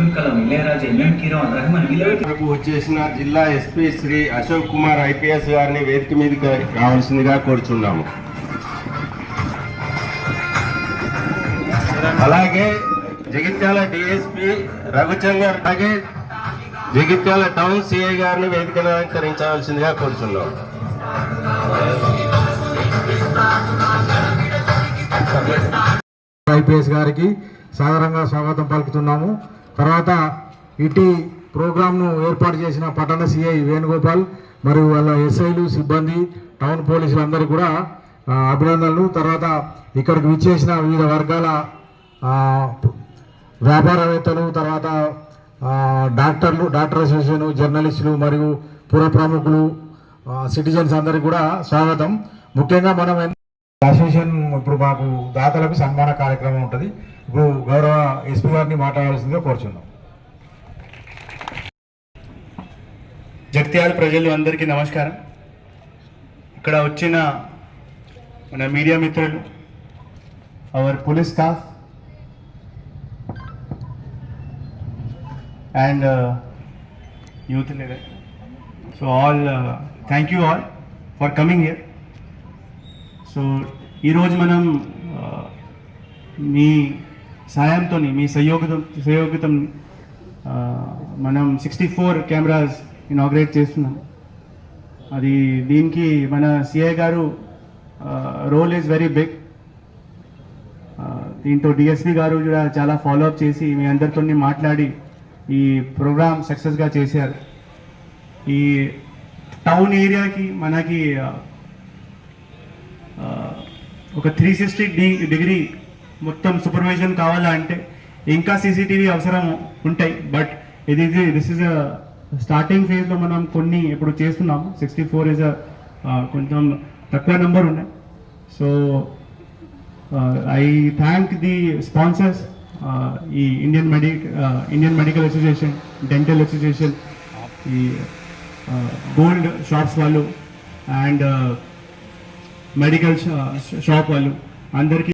Abdul Kalam Ilaiyaraaja MM కిరాన్ రహమాన్ వీళ్ళ వచ్చేసిన జిల్లా ఎస్పీ శ్రీ అశోక్ కుమార్ ఐపీఎస్ గారిని వేదిక మీదకి రావాల్సిందిగా కోరుచున్నాము. అలాగే జగిత్యాల డిఎస్పి రఘుచందర్ అలాగే జగిత్యాల టౌన్ సిఐ గారిని వేదిక అలంకరించవలసిందిగా కోరుచున్నాం ఐపీఎస్ గారికి సాధారణంగా స్వాగతం పలుకుతున్నాము. తర్వాత ఇటీ ప్రోగ్రామ్ను ఏర్పాటు చేసిన పట్టణ సిఐ వేణుగోపాల్ మరియు వాళ్ళ ఎస్ఐలు సిబ్బంది టౌన్ పోలీసులు అందరూ కూడా అభినందనలు. తర్వాత ఇక్కడికి విచ్చేసిన వివిధ వర్గాల వ్యాపారవేత్తలు తర్వాత డాక్టర్లు డాక్టర్ అసోసియేషన్ జర్నలిస్టులు మరియు పుర ప్రముఖులు సిటిజన్స్ అందరికీ కూడా స్వాగతం. ముఖ్యంగా మనం అసోసియేషన్ ఇప్పుడు మాకు దాతలకు సన్మాన కార్యక్రమం ఉంటుంది. ఇప్పుడు గౌరవ ఎస్పీ గారిని మాట్లాడాల్సిందిగా కోరుచున్నాం. జగిత్యాల ప్రజలు అందరికీ నమస్కారం. ఇక్కడ వచ్చిన మన మీడియా మిత్రులు our police staff and youth leader so all thank you all for coming here so ఈరోజు మనం మీ సాయంతో మీ సహయోగం సహయోగితం మనం సిక్స్టీ ఫోర్ కెమెరాస్ ఇనాగ్రేట్ చేస్తున్నాం. అది దీనికి మన సిఐ గారు రోల్ ఈజ్ వెరీ బిగ్. దీంతో డిఎస్పి గారు కూడా చాలా ఫాలోఅప్ చేసి మీ అందరితో మాట్లాడి ఈ ప్రోగ్రామ్ సక్సెస్గా చేశారు. ఈ టౌన్ ఏరియాకి మనకి ఒక త్రీ సిక్స్టీ డిగ్రీ మొత్తం సూపర్విజన్ కావాలా అంటే ఇంకా సీసీటీవీ అవసరం ఉంటాయి. బట్ ఇది దిస్ ఇస్ స్టార్టింగ్ ఫేజ్లో మనం కొన్ని ఇప్పుడు చేస్తున్నాము. సిక్స్టీ ఫోర్ ఇస్ కొంచెం తక్కువ నెంబర్ ఉన్నాయి. So I thank the sponsors ఈ ఇండియన్ మెడి Indian medical association dental association ఈ గోల్డ్ షాప్స్ వాళ్ళు అండ్ మెడికల్ షాప్ వాళ్ళు అందరికీ